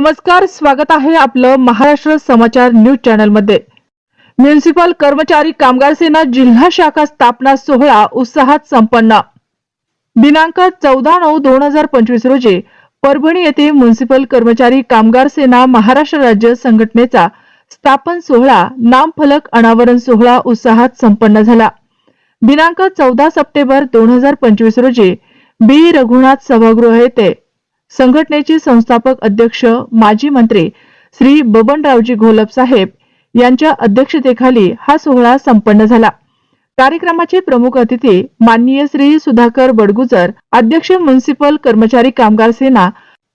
नमस्कार स्वागत आहे आपलं महाराष्ट्र समाचार न्यूज चॅनलमध्ये म्युन्सिपल कर्मचारी कामगार सेना जिल्हा शाखा स्थापना सोहळा उत्साहात संपन्न. दिनांक चौदा नऊ दोन हजार पंचवीस रोजी परभणी येथे म्युन्सिपल कर्मचारी कामगार सेना महाराष्ट्र राज्य संघटनेचा स्थापन सोहळा नामफलक अनावरण सोहळा उत्साहात संपन्न झाला. दिनांक चौदा सप्टेंबर दोन हजार पंचवीस रोजी बी. रघुनाथ सभागृह येथे संघटनेचे संस्थापक अध्यक्ष माजी मंत्री श्री बबनरावजी घोलप साहेब यांच्या अध्यक्षतेखाली हा सोहळा संपन्न झाला. कार्यक्रमाचे प्रमुख अतिथी माननीय श्री सुधाकर बडगुजर अध्यक्ष म्युन्सिपल कर्मचारी कामगार सेना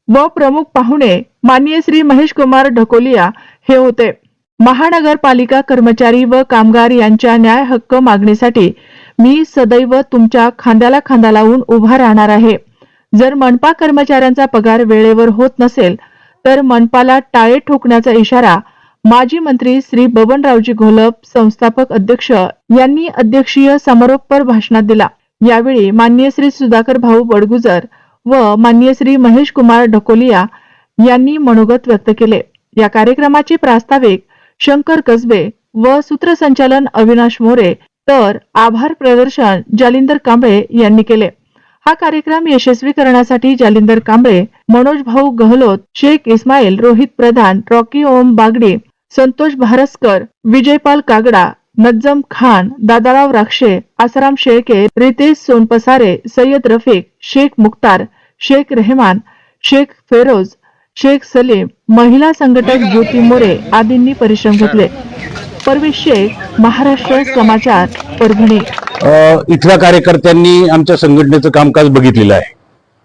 व प्रमुख पाहुणे माननीय श्री महेश कुमार ढकोलिया हे होते. महानगरपालिका कर्मचारी व कामगार यांच्या न्याय हक्क मागणीसाठी मी सदैव तुमच्या खांद्याला खांदा लावून उभा राहणार आहे. जर मनपा कर्मचाऱ्यांचा पगार वेळेवर होत नसेल तर मनपाला टाळे ठोकण्याचा इशारा माजी मंत्री श्री बबनरावजी घोलप संस्थापक अध्यक्ष यांनी अध्यक्षीय समारोपपर भाषणात दिला. यावेळी माननीय श्री सुधाकर भाऊ बडगुजर व माननीय श्री महेश कुमार ढकोलिया यांनी मनोगत व्यक्त केले. या कार्यक्रमाचे प्रास्ताविक शंकर कसबे व सूत्रसंचालन अविनाश मोरे तर आभार प्रदर्शन जालिंदर कांबळे यांनी केले. हा कार्यक्रम यशस्वी करण्यासाठी जालिंदर कांबळे मनोज भाऊ गहलोत शेख इस्माईल रोहित प्रधान रॉकी ओम बागडे संतोष भारसकर विजयपाल कागडा नज्जम खान दादाराव राक्षे आसाराम शेळके रितेश सोनपसारे सय्यद रफीक शेख मुख्तार शेख रेहमान शेख फेरोज शेख सलीम महिला संघटक ज्योती मोरे आदींनी परिश्रम घेतले. परवेश शेख महाराष्ट्र समाचार परभणी. इथल्या कार्यकर्त्यांनी आमच्या संघटनेचं कामकाज बघितलेलं आहे.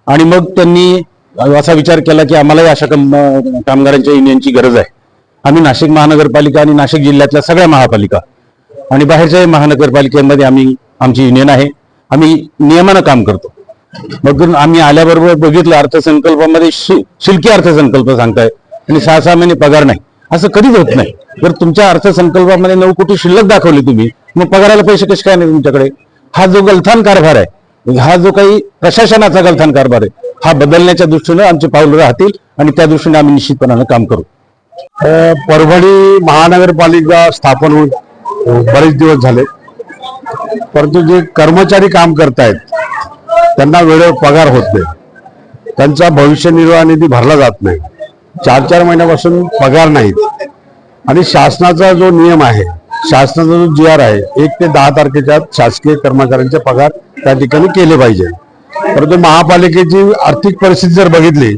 आणि मग त्यांनी असा विचार केला की आम्हालाही अशा कम कामगारांच्या युनियनची गरज आहे. आम्ही नाशिक महानगरपालिका आणि नाशिक जिल्ह्यातल्या सगळ्या महापालिका आणि बाहेरच्याही महानगरपालिकेमध्ये आम्ही आमची युनियन आहे. आम्ही नियमानं काम करतो. मग आम्ही आल्याबरोबर बघितलं अर्थसंकल्पामध्ये शिल्की अर्थसंकल्प सांगताय आणि सहा सहा महिने पगार नाही. असं कधीच होत नाही. जर तुमच्या अर्थसंकल्पामध्ये नऊ कोटी शिल्लक दाखवली तुम्ही मग पगाराला पैसे कसे काय नाही तुमच्याकडे? हा जो गलथान कारभार आहे हा जो काही प्रशासनाचा गलथान कारभार आहे हा बदलण्याच्या दृष्टीनं आमचे पावलं राहतील आणि त्या दृष्टीने आम्ही निश्चितपणानं काम करू. परभणी महानगरपालिका स्थापन होऊन बरेच दिवस झाले. परंतु जे कर्मचारी काम करतायत त्यांना वेळेवर पगार होत नाही. त्यांचा भविष्य निर्वाह निधी भरला जात नाही. चार चार महिन्यापासून पगार नाहीत. आणि शासनाचा जो नियम आहे शासनाचा जो जी आर आहे एक ते दहा तारखेच्या शासकीय कर्मचाऱ्यांचे पगार त्या ठिकाणी केले पाहिजे. परंतु महापालिकेची आर्थिक परिस्थिती जर बघितली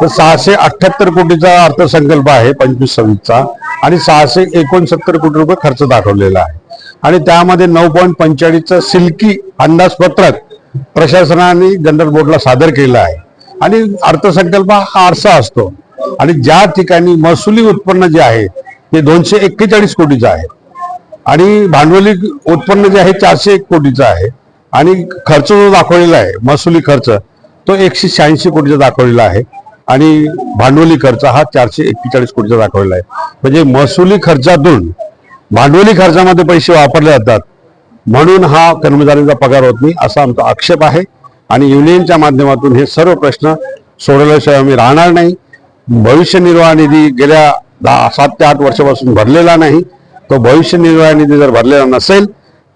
तर सहाशे अठ्ठ्याहत्तर कोटीचा अर्थसंकल्प आहे पंचवीस सव्वीसचा आणि सहाशे एकोणसत्तर कोटी रुपये खर्च दाखवलेला आहे. आणि त्यामध्ये नऊ पॉईंट पंचेचाळीसचं सिल्की अंदाजपत्रक प्रशासनाने जनरल बोर्डला सादर केलं आहे. आणि अर्थसंकल्प हा आरसा असतो. आणि ज्या ठिकाणी महसुली उत्पन्न जे आहे ते दोनशे एक्केचाळीस कोटीचं आहे. आणि भांडवली उत्पन्न जे आहे चारशे एक कोटीचं आहे. आणि खर्च जो दाखवलेला आहे महसुली खर्च तो एकशे शहाऐंशी कोटीचा दाखवलेला आहे. आणि भांडवली खर्च हा चारशे एक्केचाळीस कोटीचा दाखवलेला आहे. म्हणजे महसुली खर्चातून भांडवली खर्चामध्ये पैसे वापरले जातात. म्हणून हा कर्मचाऱ्यांचा पगार होत नाही असा आमचा आक्षेप आहे. आणि युनियनच्या माध्यमातून हे सर्व प्रश्न सोडवल्याशिवाय आम्ही राहणार नाही. भविष्य निर्वाह निधी गेल्या दहा सात ते आठ वर्षापासून भरलेला नाही. तो भविष्य निर्वाह निधी जर भरलेला नसेल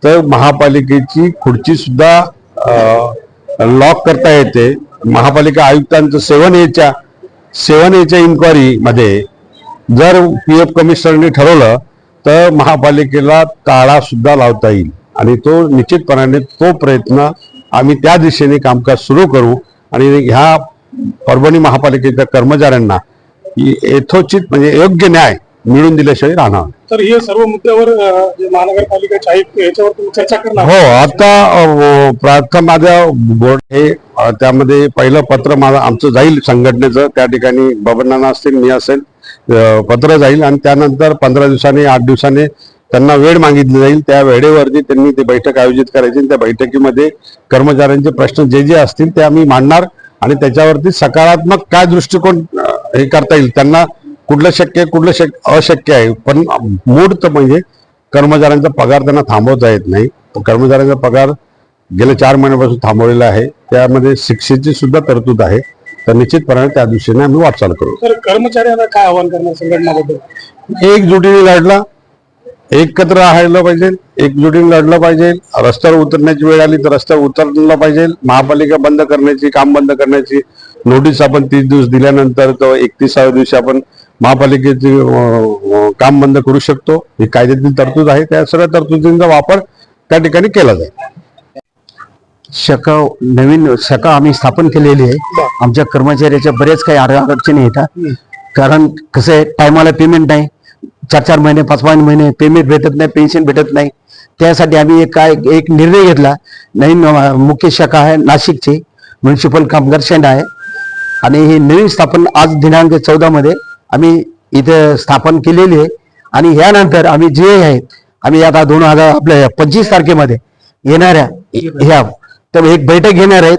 तर महापालिकेची खुर्ची सुद्धा लॉक करता येते. महापालिका आयुक्तांचं सेवन एच्या सेवन एच्या इन्क्वायरीमध्ये जर पी एफ कमिशनरने ठरवलं तर महापालिकेला ताळा सुद्धा लावता येईल. आणि तो निश्चितपणाने तो प्रयत्न आम्ही त्या दिशेने कामकाज सुरू करू. आणि ह्या परभणी महापालिकेच्या कर्मचाऱ्यांना यथोचित म्हणजे योग्य न्याय मिळून दिल्याशिवाय राहणार. तर हे सर्व मुद्द्यावर अ, जे महानगरपालिकेचे आयुक्त याच्यावर तुम्ही चर्चा करणार हो आता प्रथम माझ्या बोर्ड हे त्यामध्ये पहिलं पत्र माझं आमचं जाईल संघटनेचं त्या ठिकाणी बबनाना असतील मी असेल पत्र जाईल आणि त्यानंतर पंधरा दिवसांनी आठ दिवसांनी त्यांना वेळ मागितली जाईल. त्या वेळेवरती त्यांनी ते बैठक आयोजित करायची त्या बैठकीमध्ये कर्मचाऱ्यांचे प्रश्न जे जे असतील ते आम्ही मांडणार. आणि त्याच्यावरती सकारात्मक काय दृष्टिकोन हे करता येईल? त्यांना कुठलं शक्य आहे कुठलं शक्य अशक्य आहे. पण मूळ तर म्हणजे कर्मचाऱ्यांचा पगार त्यांना थांबवता येत नाही. कर्मचाऱ्यांचा पगार गेल्या चार महिन्यापासून थांबवलेला आहे. त्यामध्ये शिक्षेची सुद्धा तरतूद आहे. तर निश्चितपणे त्या दिशेने आम्ही वाटचाल करू. कर्मचाऱ्यांना काय आवाहन करणार संघटनाबद्दल? एकजुटीने लढला. एकत्र राहायला पाहिजे एकजुटीने लढलं पाहिजे. रस्त्यावर उतरण्याची वेळ आली तर रस्त्यावर उतरलं पाहिजे. महापालिका बंद करण्याची काम बंद करण्याची नोटीस आपण तीस दिवस दिल्यानंतर तो एकतीसाव्या दिवशी आपण महापालिकेचे काम बंद करू शकतो. ही कायद्यातील तरतूद आहे. त्या सगळ्या तरतुदींचा वापर त्या ठिकाणी केला जाईल. शाखा नवीन शाखा आम्ही स्थापन केलेली आहे. आमच्या कर्मचाऱ्याच्या बरेच काही अड- अडचणी येतात. कारण कसं आहे टायमाला पेमेंट नाही. चार चार महिने पाच पाच महिने पेमेंट भेटत नाही पेन्शन भेटत नाही. त्यासाठी आम्ही एक काय एक निर्णय घेतला. नवीन मुख्य शाखा आहे नाशिकची. म्युन्सिपल कामगार शेंडा आहे. आणि ही नवीन स्थापन आज दिनांक चौदामध्ये आम्ही इथं स्थापन केलेली आहे. आणि यानंतर आम्ही जे आहेत आम्ही आता दोन हजार आपल्या पंचवीस तारखेमध्ये येणाऱ्या ह्या तर एक बैठक घेणार आहेत.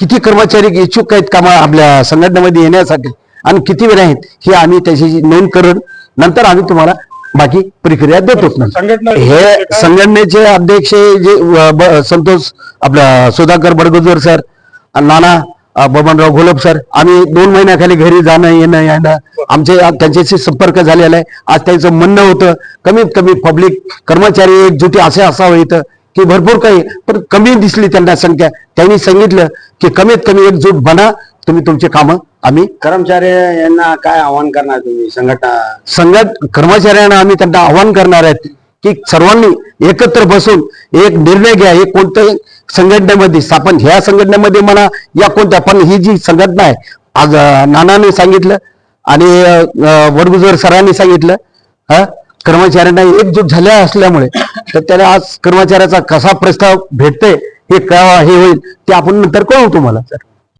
किती कर्मचारी इच्छुक आहेत कामा आपल्या संघटनेमध्ये येण्यासाठी आणि किती वेळ आहेत हे आम्ही त्याची नोंद करून नंतर आम्ही तुम्हाला बाकी प्रक्रिया देतो. हे संघटनेचे अध्यक्ष जे संतोष आपला सुधाकर बडगुजर सर नाना बबनराव घोलप सर आम्ही दोन महिन्याखाली घरी जाणं येणं येणं आमचे त्यांच्याशी संपर्क झालेला आहे. आज त्यांचं म्हणणं होतं कमीत कमी पब्लिक कर्मचारी एकजुटी असे असावं इथं की भरपूर काही पण कमी दिसली त्यांना संख्या. त्यांनी सांगितलं की कमीत कमी एकजूट बना तुम्ही तुमची कामं आम्ही? कर्मचारी यांना काय आवाहन करणार तुम्ही? संघटना संघट कर्मचाऱ्यांना आम्ही त्यांना आवाहन करणार आहेत की सर्वांनी एकत्र बसून एक निर्णय घ्या. हे कोणत्याही संघटनेमध्ये स्थापन ह्या संघटनेमध्ये म्हणा या कोणत्या पण ही जी संघटना आहे आज नानाने सांगितलं आणि वडगुजर सरांनी सांगितलं हा कर्मचाऱ्यांना एकजूट झाल्या असल्यामुळे तर त्याला आज कर्मचाऱ्याचा कसा प्रस्ताव भेटतोय हे का हे होईल ते आपण नंतर कळवू तुम्हाला. सर